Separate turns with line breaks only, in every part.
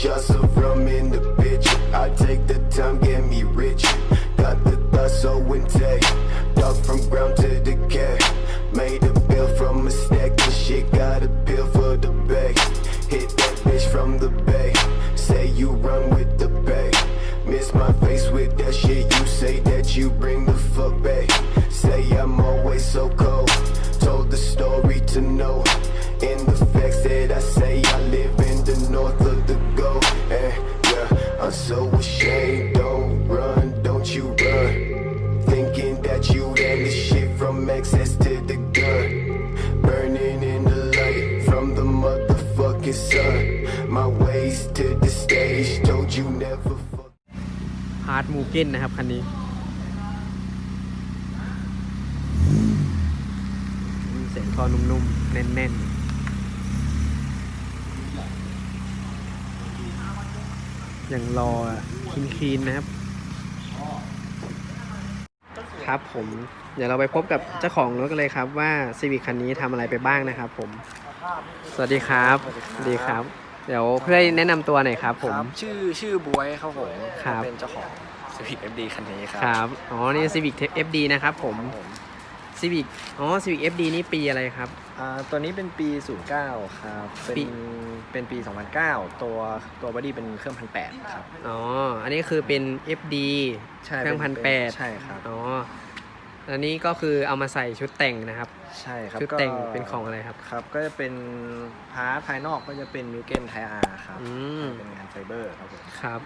Shots of rum in the bitch. I take the time, get me rich. Got the thoughts so intact. Dog from ground to the decay. Made a bill from a stack. This shit got a bill for the bag. Hit that bitch from the bay. Say you run with the bay. Miss my face with that shit. You say that you bring the fuck back. Say I'm always so cold. Told the story to know. In the า
ร์ดมูเกนนะครับคันนี้อืมเสียงท่อนุ่มๆ แน่นๆอย่างรอคีนๆนะครับ ครับผม เดี๋ยวเราไปพบกับเจ้าของรถกันเลยครับว่าซีวิ c คันนี้ทำอะไรไปบ้างนะครับผม สวัสดีครับ สวัสดีครับ เดี๋ยวเพื่อแนะนำตัวหน่อยครับผม
ครับชื่อชื่อบวยครับผม
ครับ
เป็นเจ้าของ Civic FD คันนี้ครั
ครับ อ๋อ นี่ Civic FD นะครับผม
ครับผม
Civic อ๋อ Civic FD นี่ปีอะไรครับ
อ่าตัวนี้เป็นปี 09 ครับ เป็น
ปี
เป็นปี 2009 ตัวตัวบอดี้เป็นเครื่องพันแปดครับ
อ๋อ อันนี้คือเป็น FD เครื่อง
ป็
พัน
ป็
แปด
ใช่ครับ
อ๋อ อันนี้ก็คือเอามาใส่ชุดแต่งนะครับ
ใช่ครับ
ชุด
ก็
แต่งเป็นของอะไรครับ
ครับ ก็จะเป็นพาร์ทภายนอกก็จะเป็นมิวเกนไทอาร์ครับ
อืม
เป็นงานไฟเบอร์ครับผม
ครับ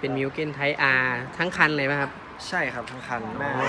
เป็นมิวเกนไทอาร์ทั้งคันเลยไหมครับ
ใช่ครับทั้งคันหน้า
อ๋อ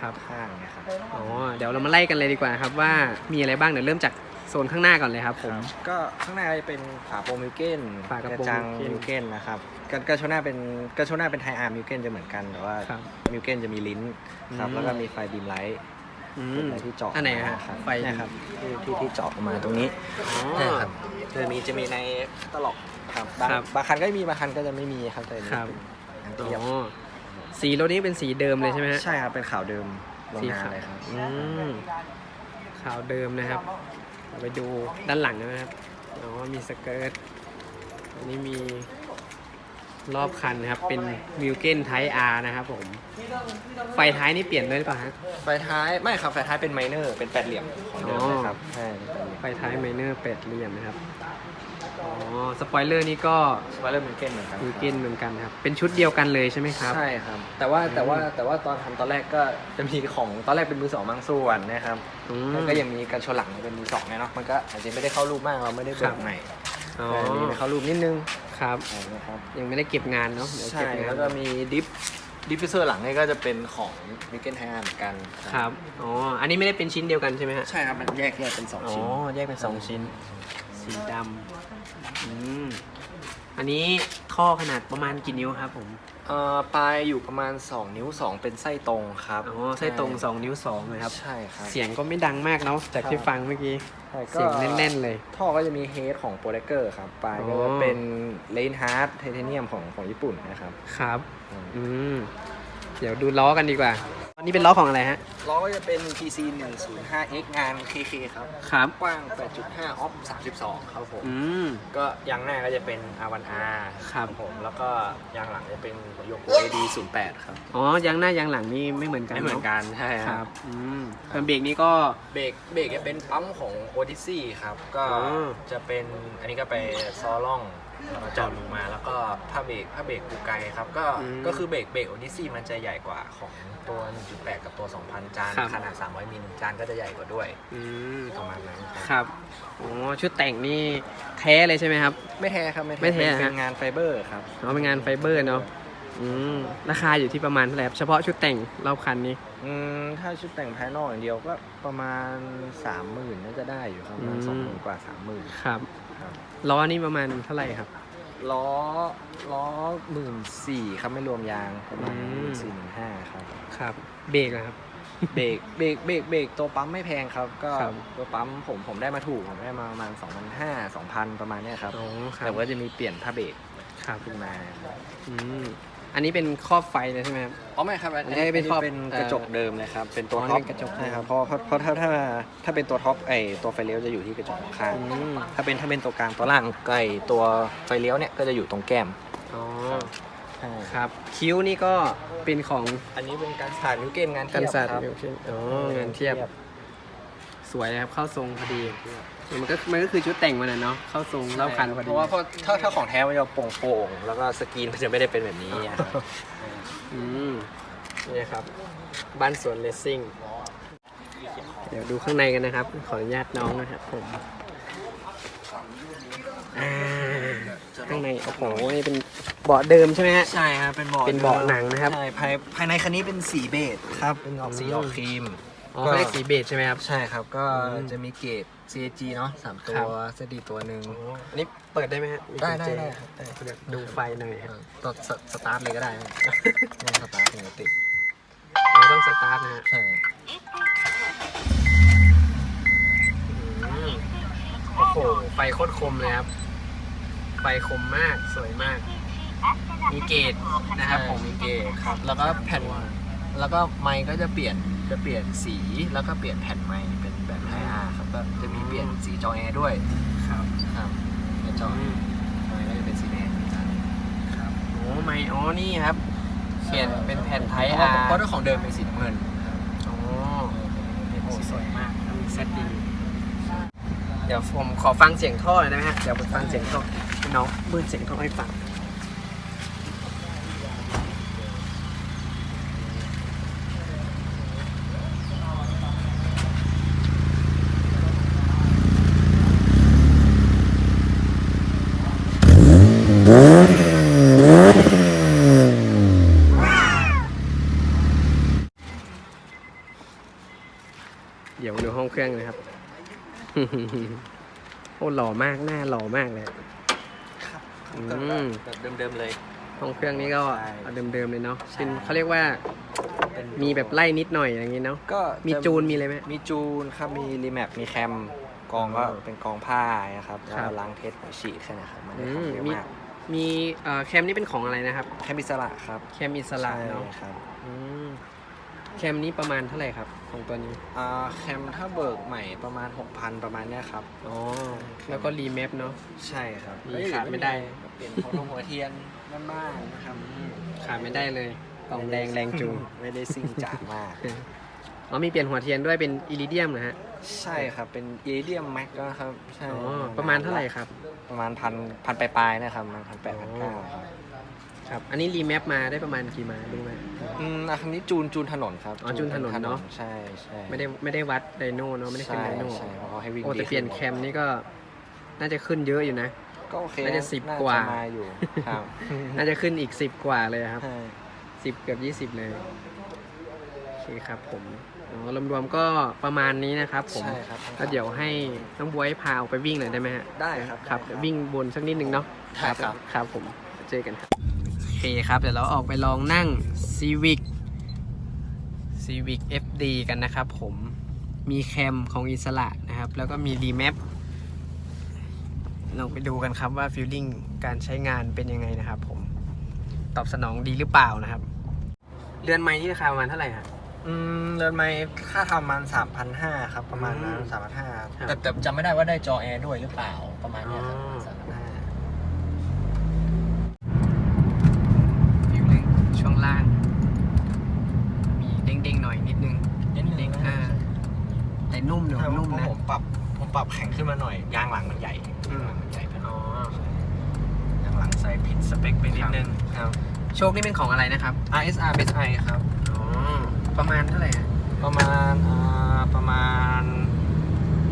ครับ
ข้างเนะครับ
อ๋อ เดี๋ยวเรามาไล่กันเลยดีกว่าครับว่ามีอะไรบ้างเดี๋ยวเริ่มจากโซนข้างหน้าก่อนเลยครับผม
ครับก็ข้างหน้าจะเป็นฝาโปรมิวเกน
ฝากระโปรง
จัง
Milken
มิวเกนนะครับกระกระโชว์หน้าเป็นกระโชว์หน้าเป็นไทอาร์มิวเกนจะเหมือนกันแต่ว่า
ครับ
มิวเกนจะมีลิ้นครับ
อืม
แล้วก็มีไฟบีมไลท์
อื
เป็น
ม
ไฟที่เจาะ
อันไหน
มา
ฮะ
ครับ
ไฟ
เนี่ยครับที่ที่ที่เจาะออกมาตรงนี้
อ๋อ
เนี่ยครับจะมีจะมีในตลอกครับบาง
ครับ
บางคันก็มีบางคันก็จะไม่มีครับแต่อันนี้
ครับ
เป็น
อ๋
เทียบ
อสีรถนี้เป็นสีเดิมเลยใช่ไหมฮะ
ใช่ครับเป็นขาวเดิมโรง
สี
งาน
ขาว
เลยครับ
อืมขาวเดิมนะครับ เราไปดูด้านหลังนะครับอ๋อมีสเกิร์ต อันนี้มีรอบคันนะครับ เป็นวิลเกนไทอาร์นะครับผม ไฟท้ายนี่เปลี่ยนด้วยหรือเปล่าฮะ
ไฟท้ายไม่ครับไฟท้ายเป็นไมเนอร์เป็นแปดเหลี่ยมของเดิม
อ๋อ
เลยครับใช่เป็นแปดเหลี่ยม
ไฟท้ายไมเนอร์เป็ดเหลี่ยมนะครับ อ๋อสปอยเลอร์นี่ก็
สปอยเลอร์มิวเกนเหมือนกัน
วิลเกนเหมือนกันครับ เป็นชุดเดียวกันเลยใช่ไหมครับ
ใช่ครับ แต่ว่าแต่ว่าแต่ว่าตอนทำตอนแรกก็จะมีของตอนแรกเป็นมือสองบางส่วนนะครับ
อืม
แล้วก็ยังมีกันชนหลังเป็นมือสองไงเนาะมันก็อาจจะไม่ได้เข้ารูปมากเราไม่ได้
ครั
เบิ
บ
กใหม่
อ๋อ
แต่อันนี้ได้เข้ารูปนิดนึง
ครับ
นะครับ
ยังไม่ได้เก็บงานเนาะเดี๋ยว
ใช่
เก็บงาน
แล้วก็มีดิฟดิฟฟิวเซอร์หลังนี่ก็จะเป็นของมิเกนไฮเหมือนกัน
ครับ อ๋อ อันนี้ไม่ได้เป็นชิ้นเดียวกันใช่ไหมฮะ
ใช่ครับ มันแยกแยกเป็นสอง
อ๋อ
ชิ้น
แยกเป็นสองชิ้น สีดำอืมอันนี้ท่อขนาดประมาณกี่นิ้วครับผม
เอ่อปลายอยู่ประมาณ 2 นิ้ว 2 เป็นไส้ตรงครับ
อ๋อไส้ตรง 2 นิ้ว2เลยครับ
ใช่ครับ
เสียงก็ไม่ดังมากเนาะจากที่
ครับ
ฟังเมื่อกี้
ใช่ก็
เสียงแน่นๆเลย
ท่อก็จะมีเฮดของโปรเ e เกอร์ครับ ปลายก็
อ๋
จะ
อ
เป็นเลนฮาร์ดไทเทเนียมของของญี่ปุ่นนะครับ
ครับ
อืม
อืมเดี๋ยวดูล้อกันดีกว่าอันนี้เป็นล้อของอะไรฮะ
ล้อก็จะเป็น PC 105X งาน KK ครับ
ครับ
กว้าง 8.5 ออฟ 32 ครับผม
อืม
ก็ยางหน้าก็จะเป็น R1R
ครับ
ผม แล้วก็ยางหลังจะเป็นโยโก AD 08 ครับ
อ๋อยางหน้ายางหลังนี่ไม่เหมือนกัน
ไม่เหมือนกัน ใช่
ค
ค
รั
รั
บบ อืมส่วนเบรกนี้ก็
เบรกเบรกจะเป็นปั๊มของ Odyssey ครับ ก็
อ๋อ
จะเป็นอันนี้ก็ไปซอล่องแล้วก็เจาะลงมาแล้วก็ผ้าเบรกผ้าเบรกกูไกครับ ก็
อืม
ก็คือเบรกเบรก Odyssey มันจะใหญ่กว่าของตัว 1.8 กับตัว 2,000จาน
ครับ
ขนาด 300มิลจานก็จะใหญ่กว่าด้วย
อืม
ประมาณนั้นครับ
ครับอ๋อชุดแต่งนี่แท้เลยใช่ไหมครับ
ไม่แท้ครับไม่
ไม่แท้
เป็น
ฮะ
เป็นงานไฟเบอร์ครับ
อ๋อเป็นงานไฟเบอร์เนาะอืมราคาอยู่ที่ประมาณเท่าไหร่ครับเฉพาะชุดแต่งรอบคันนี้
อืมถ้าชุดแต่งภายนอกอย่างเดียวก็ประมาณ 30,000น่าจะได้อยู่ครับประมาณ
อืม
สองหมื่นกว่า30,000
ครับ
ครับ
ล้อนี่ประมาณเท่าไหร่ครับ
ล้อล้อหมื่นสี่ครับไม่รวมยางประมาณ
อื
ห
ม
มื่นสี่หมื่นห้าครับ
ครับเบรกนะครับ
เบรกเบรกเบรกเบรกตัวปั๊มไม่แพงครับ ก็
ครับ
ตัวปั๊มผมผมได้มาถูกผมได้มาประมาณ2,500 2,000 ประมาณเนี้ยครับ
อ๋อครั
แต่
บ
ว่าจะมีเปลี่ยนผ้าเบรก
ครับ
ขึ้นมาครับ
อืมอันนี้เป็นครอบไฟเลยใช่ไหมครับ
อ๋อไม่ครับอัน
อัน
นี้
นี้เป็
เป็นน
ครอบ
เป็นกระจกเดิมเลยครับเป็นตัว
อ๋อ
ท็อป
เป็นกระจก
ใช่ครับเพราะเพราะเพราะถ้าถ้าถ้าเป็นตัวท็อปไอตัวไฟเลี้ยวจะอยู่ที่กระจกข้าง
อืม
ถ้าเป็นถ้าเป็นตัวกลางตัวล่างไอตัวไฟเลี้ยวเนี่ยก็จะอยู่ตรงแก้ม
อ๋อ
ใช่
ครับ คิ้วนี่ก็เป็นของ
อันนี้เป็นการสาดนิ้วเกมงานเที
กัน
ยบ
สัตว์
ครับ
โอเคอ๋องานเทียบ สวยนะครับเข้าทรงพอดีมันก็มันก็คือชุดแต่งมันนะเนาะเข้าทรงรอบคันพอ
เพ
ดี
ราะว่าเพราะถ้าถ้าของแท้มันจะโป่งๆแล้วก็สกรีนมันจะไม่ได้เป็นแบบนี้อะครับ
อืมนี่ครับ บ้านสวนเลสซิ่ง เดี๋ยวดูข้างในกันนะครับ ขออนุญาตน้องนะครับผมอ่าข้างในโอ้โหนี่เป็น เบาะเดิมใช่ไหมฮะ
ใช่ครับเป็นเบาะ
เป็นเบาะหนังนะครับ
ใช่ภายภายในคันนี้เป็นสีเบจครับเป็นออกสีออกครีม
อ๋อเขาเรียกสีเบจใช่ไหมครับ
ใช่ครับก็
อืม
จะมีเกรด CAG เนาะสามตั
ครั
ว
บ
สดีตัวหนึ่ง
อันนี้เปิดได้ไหมฮะมี
ได้
กุญ
ได้
แจ
ได้ครับได้
เดี๋ยวดูไฟหน่อยครับ
ตัวสสตาร์ทเลยก็ได้ครับไม่ต้องสตาร์ทถึงจะติด
เราต้องสตาร์ทนะฮะ
ใช่
อืมโอ้โห ไฟโคตรคมเลยครับ ไฟคมมาก สวยมาก มีเกจนะครับผม
มีเกรดครับ แล้วก็แผ่นแล้วก็ไมค์ก็จะเปลี่ยนจะเปลี่ยนสีแล้วก็เปลี่ยนแผ่นไมค์เป็นแบบไฮอาร์ครับก็จะมีเปลี่ยนสีจอแอร์ด้วย
ครับ
ครับในจอไมค์ก็จะเป็นสีแดงเหมือนกัน
ครับโอ้ไม่อ๋อนี่ครับเขียนเป็นแผ่นไทย
เพ
อา
ราะ
ร์
เพราะถ้าของเดิมเป็นสีน้ำเงิน
อ๋อ
เป็น
โอ้
สี
ส
ส
ว
วยย
มากมีเซตดีเดี๋ยวผมขอฟังเสียงท่อหน่อยได้ไหมฮะเดี๋ยวผมฟังเสียงท่อให้น้องเบิ้ลเสียงท่อให้ฟัง เดี๋ยวมาดูห้องเครื่องนะครับ โอ้หล่อมากหน้าหล่อมากเลยอืม
แบบเดิมๆเลย
ห้องเครื่องนี้ก็
ใช่
เอาเดิมๆเลยเนาะ
ใช่
เป็นเขาเรียกว่า
เป็น
มีแบบไล่นิดหน่อยอย่างงี้เนาะ
ก็
มี
จะ
จูนมีอะไรไหม
มีจูนครับมีรีแมปมีแคมกองก็
อ๋อ
เป็นกองผ้านะครับ
ครั
แล้
บ
วล้างเทสหัวฉีดแค่นั้นครับไมันได้
อืม
ทำเยอะ
มี
มาก
มีเอ่อแคมนี่เป็นของอะไรนะครับ
แคมอิสระครับ
แคมอิสระเนาะ
ใช่ครับ
อืม แคมนี้ประมาณเท่าไหร่ครับ ของตัวนี้
อ่าแคมถ้าเบิกใหม่ประมาณ 6,000 ประมาณเนี้ยครับ
อ๋อแล้วก็รีแมปเนาะ
ใช่ครับ
มีขาดไม่ได้
เปลี่ยนหัวลงหัวเทียนบ้านๆนะครับ
ขาดไม่ได้เลยกล่องแดงแรงจูง
ไม่ได้ซิ่งจ๋ามาก
อ๋อมีเปลี่ยนหัวเทียนด้วยเป็นอิริเดียมนะฮะ
ใช่ครับเป็นเอเดียมแม็กนะครับใช่
อ๋อประมาณเท่าไหร่ครับ
ประมาณพันพันปลายๆนะครับประมาณพันแปดพันเก้าครับ
ครับ อันนี้รีแมปมาได้ประมาณกี่มาดูไหม
อืมอะคันนี้จูนจูนถนนครับ
อ๋อจูนถนนเนอะ
ใช่ใช่
ไม่ได้ไม่ได้วัดไดโน่เนาะไม่ได้ขึ้น
ใช่
ไดโน่
ใช่เพราะเขาให้วิ่ง
โอ้แต่
ดี
เปลี่ยนแคมนี่ก็ น่าจะขึ้นเยอะอยู่นะ
ก็โอเค
น่าจะสิบ
น่
กว่า
มาอยู่ครับ
น่าจะขึ้นอีกสิบกว่าเลยครับ
ใช่
สิบเกือบยี่สิบเลย โอเคครับผมอ๋อรวมๆก็ประมาณนี้นะครับผม
ใช่ครับ
แล้วเดี๋ยวให้น้องบวยพาออกไปวิ่งหน่อยได้ไหมฮะ
ได้ครับ
ครับ
ได้
วิ่งบนสักนิดนึงเนาะ
ได้ครับ
ครับผม เจอกันครับโอเคครับ เดี๋ยวเราออกไปลองนั่ง Civic Civic FD กันนะครับผมมีแคมของอิสระนะครับ แล้วก็มี d m a p ลองไปดูกันครับว่าฟีลลิ่งการใช้งานเป็นยังไงนะครับผมตอบสนองดีหรือเปล่านะครับ เรือนไม้นี่ราคาประมาณเท่าไหร่ฮะ
อืมเรือนไม้ค่าทำประมาณสามพันห้าครับ ประมาณนั้น
อืม
สามพันห้า
ครับ
แต่แต่จำไม่ได้ว่าได้จอแอร์ด้วยหรือเปล่าประมาณเนี้ยครับ
อ๋อ
สามพันห้า
ฟิลลิ่งช่วงล่าง มีเด้งๆหน่อยนิดนึง
นิดนึงนะ
อ่า แต่นุ่มอยู่
ถ้า
นุ่ม
เพราะ
นะ
ผมปรับผมปรับแข็งขึ้น มาหน่อย ยางหลังมันใหญ่
อืม
ยางหลังมันใหญ่ไปหน่
อ๋
อ
อ
ยยางหลังใส่ผิดสเปคไปนิดนึงครับ
โชคนี่เป็นของอะไรนะครับ
RSR Base I ครับ
อ๋อ ประมาณเท่าไหร่ฮะ
ประมาณอ่าประมาณ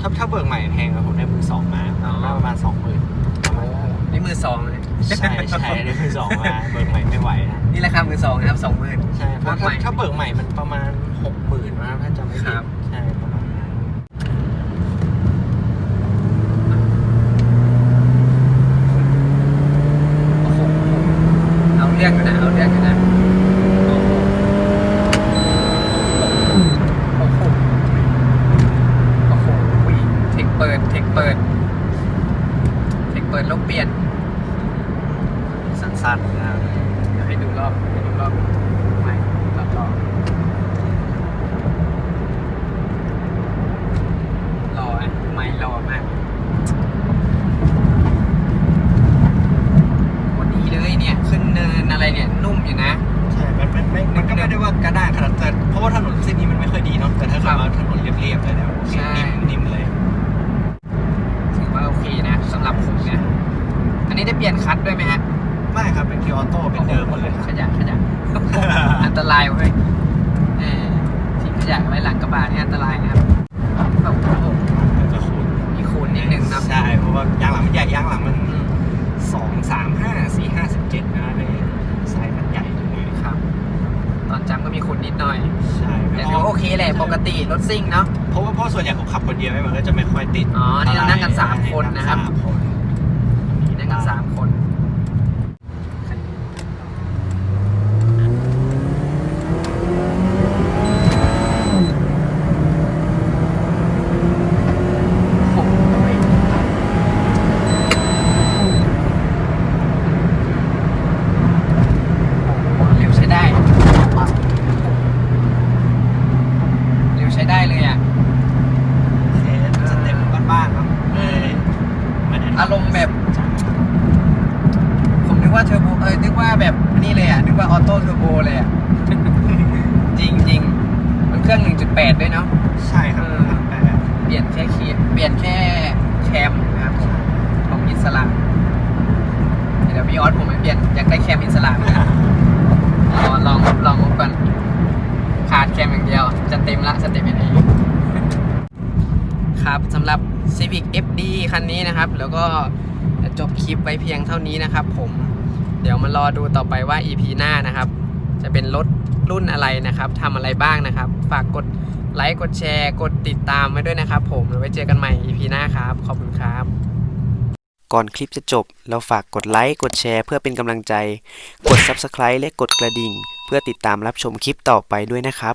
ถ้าถ้าเบิกใหม่แพงอะผมได้มือสองมา
อ๋อ
ได้ประมาณสองหมื่นประมาณนั้น
นี่มือสองเลย
ใช่ใช่ได้มือสองมาเบิกใหม่ไม่ไหวนะ
นี่ราคามือสองนะครับสองหมื่น
ใช่เพราะ
รถใหม่
ถ้าถ้าเบิกใหม่มันประมาณหกหมื่นนะถ้าจำไม่
ค
ผิ
รั
ด
บ
ใช่ประมาณนั้น
โอ้โห เอาเรื่องอยู่นะเอาเรื่องอยู่นะันตรายเว้ย
ทิ้
งขยะไว้หลังกระบะนี่อันตรายนะครับแบบโอ้โหมัน
จะคูณ
มีคูณนิดหนึ่งนะ
ใช่ เพราะว่ายางหลังมันใหญ่ยางหลังมันสองสามห้าสี่ห้าสิบเจ็ดนะในไซส์มันใหญ่เลย
ครับ ตอนจำก็มีคูณนิดหน่อย
ใช่
แต่ก็โอเคแหละปกติรถซิ่งเนาะ
เพราะว่าพ่อส่วนใหญ่ผมขับคนเดียวไม่มันก็จะไม่ค่อยติด
อ๋อ นี่เรานั่งกันสามคนนะครับ ได้เลยอะ
โอเคสเต็ปบ้านๆเนาะเออไได้
อารมณ์แบบผมนึกว่าเทอร์โบเออนึกว่าแบบนี่เลยอะนึกว่าออโต้เทอร์โบเลยอะจริงจริงๆมันเครื่อง 1.8 ด้วยเนาะ
ใช่ครับ
เออเปลี่ยนแค่คีย์เปลี่ยนแค่แคมนะครับผมของอิสระเดี๋ยวพี่ออสผมไปเปลี่ยนอยากได้แคมอิสระเหมือนกันลองลองลองงบก่อน ขาดแคมอย่างเดียว จะเต็มละสเต็ปเองครับสำหรับ Civic FD คันนี้นะครับ แล้วก็จะจบคลิปไว้เพียงเท่านี้นะครับ ผมเดี๋ยวมารอดูต่อไปว่า EP หน้านะครับ จะเป็นรถรุ่นอะไรนะครับทำอะไรบ้างนะครับ ฝากกดไลค์กดแชร์ กดติดตามไว้ด้วยนะครับ ผมแล้วไว้เจอกันใหม่ EP หน้าครับ ขอบคุณครับ
ก่อนคลิปจะจบ เราฝากกดไลค์ กดแชร์ เพื่อเป็นกำลังใจ กด Subscribe และกดกระดิ่ง เพื่อติดตามรับชมคลิปต่อไปด้วยนะครับ